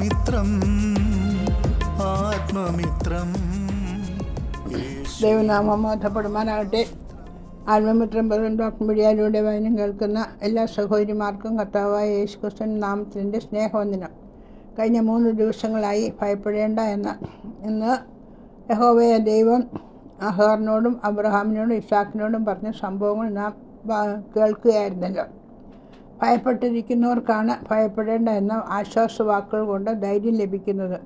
ആത്മമിത്രം ആത്മമിത്രം. ദൈവനാമം ആത്മമിത്രം president doctor മീഡിയയിലൂടെ വചനം കേൾക്കുന്ന എല്ലാ സഹോദരിമാർക്കും കർത്താവായ യേശു ക്രിസ്ത്യൻ നാമത്തിന്റെ സ്നേഹവന്ദനം. കഴിഞ്ഞ മൂന്ന് ദിവസങ്ങളായി ഭയപ്പെടേണ്ട എന്ന ഇന്ന് യഹോവയ ദൈവം അഹാറിനോടും അബ്രഹാമിനോടും ഇസാക്കിനോടും പറഞ്ഞ സംഭവങ്ങൾ നാം കേൾക്കുകയായിരുന്നല്ലോ. ഭയപ്പെട്ടിരിക്കുന്നവർക്കാണ് ഭയപ്പെടേണ്ട എന്ന ആശ്വാസവാക്കുകൾ കൊണ്ട് ധൈര്യം ലഭിക്കുന്നത്.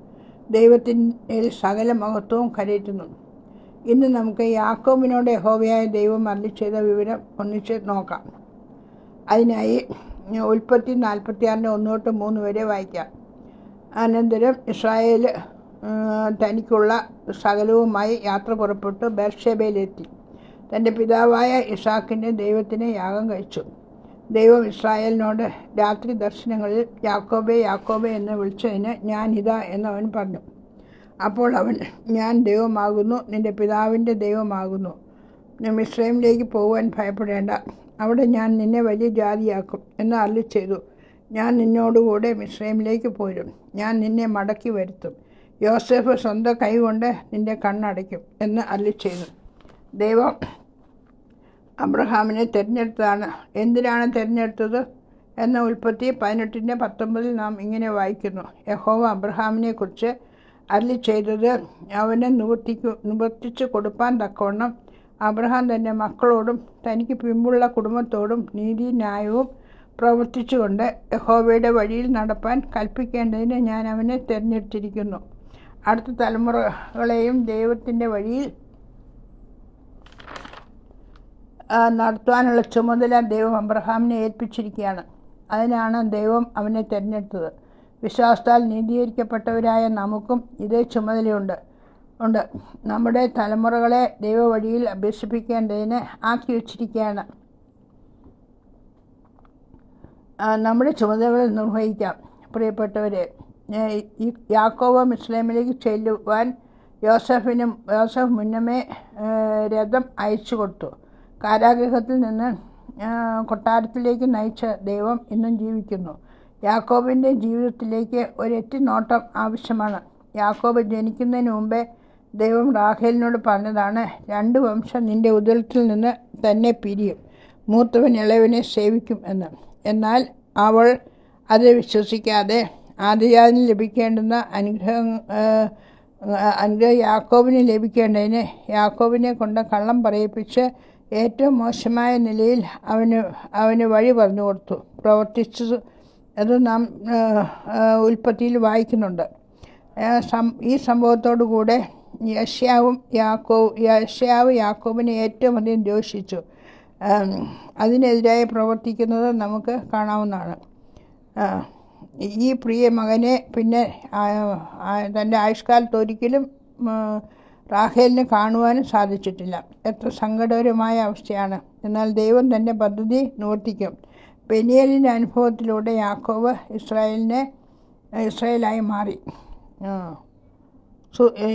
ദൈവത്തിന്റെ സകല മഹത്വവും കരയറ്റുന്നു. ഇന്ന് നമുക്ക് യാക്കോബിനോട് യഹോവയായ ദൈവം അരളി ചെയ്ത വിവരം ഒന്നിച്ച് നോക്കാം. അതിനായി ഉൽപ്പത്തി നാൽപ്പത്തിയാറിന്റെ ഒന്ന് തൊട്ട് മൂന്ന് വരെ വായിക്കാം. അനന്തരം ഇസ്രായേൽ തനിക്കുള്ള സകലവുമായി യാത്ര പുറപ്പെട്ടു ബേർഷേബയിലെത്തി തന്റെ പിതാവായ ഇസാക്കിന്റെ ദൈവത്തിന് യാഗം കഴിച്ചു. ദൈവം ഇസ്രായേലിനോട് രാത്രി ദർശനങ്ങളിൽ യാക്കോബെ യാക്കോബെ എന്ന് വിളിച്ചതിന് ഞാൻ ഇതാ എന്നവൻ പറഞ്ഞു. അപ്പോൾ അവൻ ഞാൻ ദൈവമാകുന്നു നിന്റെ പിതാവിന്റെ ദൈവമാകുന്നു. നീ മിസ്രൈമിലേക്ക് പോകുവാൻ ഭയപ്പെടേണ്ട. അവിടെ ഞാൻ നിന്നെ വലിയ ജാതിയാക്കും എന്ന് അല്ലി ചെയ്തു. ഞാൻ നിന്നോടുകൂടെ മിശ്രയിലേക്ക് പോരും. ഞാൻ നിന്നെ മടക്കി വരുത്തും. യോസെഫ് സ്വന്തം കൈകൊണ്ട് നിന്റെ കണ്ണടയ്ക്കും എന്ന് അല്ലി ചെയ്തു. ദൈവം അബ്രഹാമിനെ തിരഞ്ഞെടുത്തതാണ്. എന്തിനാണ് തിരഞ്ഞെടുത്തത്? എന്ന ഉൽപ്പത്തി പതിനെട്ടിന്റെ പത്തൊമ്പതിൽ നാം ഇങ്ങനെ വായിക്കുന്നു. യഹോവ അബ്രഹാമിനെക്കുറിച്ച് അരളി ചെയ്തത് അവനെ നിവർത്തിക്കു നിവർത്തിച്ചു കൊടുപ്പാൻ തക്കവണ്ണം അബ്രഹാം തന്റെ മക്കളോടും തനിക്ക് പിമ്പുള്ള കുടുംബത്തോടും നീതി ന്യായവും പ്രവർത്തിച്ചുകൊണ്ട് യഹോവയുടെ വഴിയിൽ നടപ്പാൻ കൽപ്പിക്കേണ്ടതിന് ഞാൻ അവനെ തിരഞ്ഞെടുത്തിരിക്കുന്നു. അടുത്ത തലമുറകളെയും ദൈവത്തിന്റെ വഴിയിൽ ആ, നടത്തുവാനുള്ള ചുമതല ദൈവം അബ്രഹാമിനെ ഏൽപ്പിച്ചിരിക്കുകയാണ്. അതിനാണ് ദൈവം അവനെ തിരഞ്ഞെടുത്തത്. വിശ്വാസത്താൽ നീതീകരിക്കപ്പെട്ടവരായ നമുക്കും ഇതേ ചുമതലയുണ്ട്. ഉണ്ട്. നമ്മുടെ തലമുറകളെ ദൈവവഴിയിൽ അഭ്യസിപ്പിക്കേണ്ടതിന് ആക്കി വച്ചിരിക്കുകയാണ്. നമ്മുടെ ചുമതലകൾ നിർവഹിക്കാം. പ്രിയപ്പെട്ടവരെ യാക്കോബ ഇസ്ലാമിലേക്ക് ചെല്ലുവാൻ യോസഫിനും യോസഫ് മുന്നമേ രഥം അയച്ചു കൊടുത്തു കാരാഗൃഹത്തിൽ നിന്ന് കൊട്ടാരത്തിലേക്ക് നയിച്ച ദൈവം ഇന്നും ജീവിക്കുന്നു. യാക്കോബിന്റെ ജീവിതത്തിലേക്ക് ഒരെത്തി നോട്ടം ആവശ്യമാണ്. യാക്കോബ് ജനിക്കുന്നതിന് മുമ്പേ ദൈവം റാഹേലിനോട് പറഞ്ഞതാണ് രണ്ട് വംശം നിന്റെ ഉദരത്തിൽ നിന്ന് തന്നെ പിരിയും. മൂത്തവൻ ഇളയവനെ സേവിക്കും എന്ന്. എന്നാൽ അവൾ അത് വിശ്വസിക്കാതെ ആദ്യജാതിന് ലഭിക്കേണ്ടുന്ന അനുഗ്രഹം അനുഗ്രഹം യാക്കോബിന് ലഭിക്കേണ്ടതിന് യാക്കോബിനെ കൊണ്ട് കള്ളം പറയിപ്പിച്ച് ഏറ്റവും മോശമായ നിലയിൽ അവന് അവന് വഴി പറഞ്ഞു കൊടുത്തു. പ്രവർത്തിച്ചത് അത് നാം ഉൽപ്പത്തിയിൽ വായിക്കുന്നുണ്ട്. ഈ സംഭവത്തോടു കൂടെ യഷ്യാവും യാക്കോ യഷ്യാവ് യാക്കോബിനെ ഏറ്റവും അധികം ദ്വേഷിച്ചു. അതിനെതിരായി പ്രവർത്തിക്കുന്നത് നമുക്ക് കാണാവുന്നതാണ്. ഈ പ്രിയ മകനെ പിന്നെ തന്റെ ആയുഷ്കാലത്ത് ഒരിക്കലും ആ, റാഹേലിന് കാണുവാനും സാധിച്ചിട്ടില്ല. എത്ര സങ്കടകരമായ അവസ്ഥയാണ്. എന്നാൽ ദൈവം തന്റെ പദ്ധതി നിവർത്തിക്കും. പെനിയലിന്റെ അനുഭവത്തിലൂടെ യാക്കോവ് ഇസ്രായേലിനെ ഇസ്രായേലായി മാറി.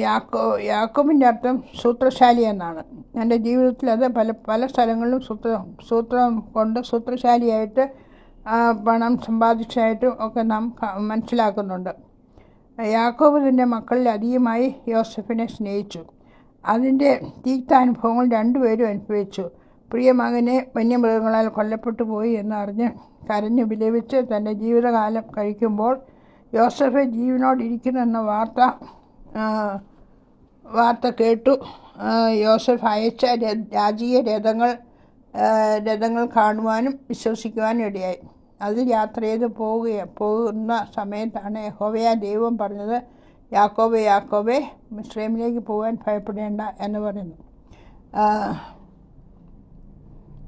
യാക്കോ യാക്കോബിന്റെ അർത്ഥം സൂത്രശാലി എന്നാണ്. എന്റെ ജീവിതത്തിൽ അത് പല പല സ്ഥലങ്ങളിലും സൂത്ര സൂത്രം കൊണ്ട് സൂത്രശാലിയായിട്ട് പണം സമ്പാദിച്ചതായിട്ടും ഒക്കെ നാം മനസ്സിലാക്കുന്നുണ്ട്. യാക്കോബ് തന്റെ മക്കളിൽ അധികമായി യോസഫിനെ സ്നേഹിച്ചു. അതിന്റെ തീക്താനുഭവങ്ങൾ രണ്ടുപേരും അനുഭവിച്ചു. പ്രിയ മകനെ വന്യമൃഗങ്ങളാൽ കൊല്ലപ്പെട്ടു പോയി എന്നറിഞ്ഞ് കരഞ്ഞു വിലപിച്ച് തന്റെ ജീവിതകാലം കഴിക്കുമ്പോൾ യോസഫ് ജീവനോടിരിക്കുന്നെന്ന വാർത്ത വാർത്ത കേട്ടു. യോസഫ് അയച്ച രാജീയ രഥങ്ങൾ രഥങ്ങൾ കാണുവാനും വിശ്വസിക്കുവാനും ഇടയായി. അതിൽ യാത്ര ചെയ്ത് പോവുക പോകുന്ന സമയത്താണ് യഹോവയ ദൈവം പറഞ്ഞത് യാക്കോബെ യാക്കോബെ മിശ്രമിലേക്ക് പോകാൻ ഭയപ്പെടേണ്ട എന്ന് പറയുന്നു.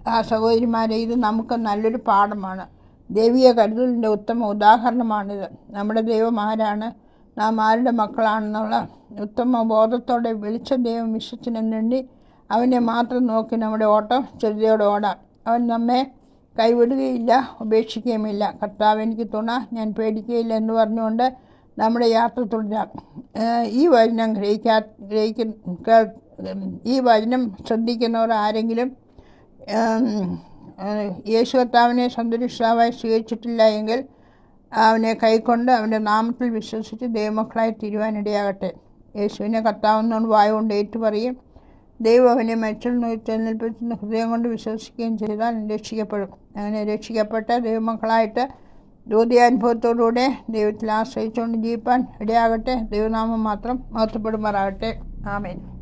ആ, സഹോദരിമാരെ ഇത് നമുക്ക് നല്ലൊരു പാഠമാണ്. ദൈവിക കരുതലിന്റെ ഉത്തമ ഉദാഹരണമാണിത്. നമ്മുടെ ദൈവം ആരാണ്? നാം ആരുടെ മക്കളാണെന്നുള്ള ഉത്തമ ബോധത്തോടെ വിളിച്ച ദൈവം വിശ്വസിനെണ്ണി അവനെ മാത്രം നോക്കി നമ്മുടെ ഓട്ടം ചെറുതയോടെ ഓടാം. അവൻ നമ്മെ കൈവിടുകയില്ല ഉപേക്ഷിക്കുകയുമില്ല. കർത്താവ് എനിക്ക് തുണ ഞാൻ പേടിക്കുകയില്ല എന്ന് പറഞ്ഞുകൊണ്ട് നമ്മുടെ യാത്ര തുടരാം. ഈ വചനം ഗ്രഹിക്കാ ഗ്രഹിക്ക ഈ വചനം ശ്രദ്ധിക്കുന്നവർ ആരെങ്കിലും യേശു കർത്താവിനെ സന്തുരിഷ്ടാവായി സ്വീകരിച്ചിട്ടില്ല എങ്കിൽ അവനെ കൈക്കൊണ്ട് അവന്റെ നാമത്തിൽ വിശ്വസിച്ച് ദൈവമക്കളായി തീരുവാനിടയാകട്ടെ. യേശുവിനെ കർത്താവെന്നോണ്ട് വായുകൊണ്ട് ഏറ്റുപറയും. ദൈവം അവനെ മറ്റുള്ള നോയിത്തെഴുന്നേൽപ്പിക്കുന്ന ഹൃദയം കൊണ്ട് വിശ്വസിക്കുകയും ചെയ്താൽ രക്ഷിക്കപ്പെടും. അങ്ങനെ രക്ഷിക്കപ്പെട്ട ദൈവമക്കളായിട്ട് ദൂതിയാനുഭവത്തോടുകൂടെ ദൈവത്തിൽ ആശ്രയിച്ചുകൊണ്ട് ജീവിപ്പാൻ ഇടയാകട്ടെ. ദൈവനാമം മാത്രം മഹത്വപ്പെടുമാറാകട്ടെ. ആമേൻ.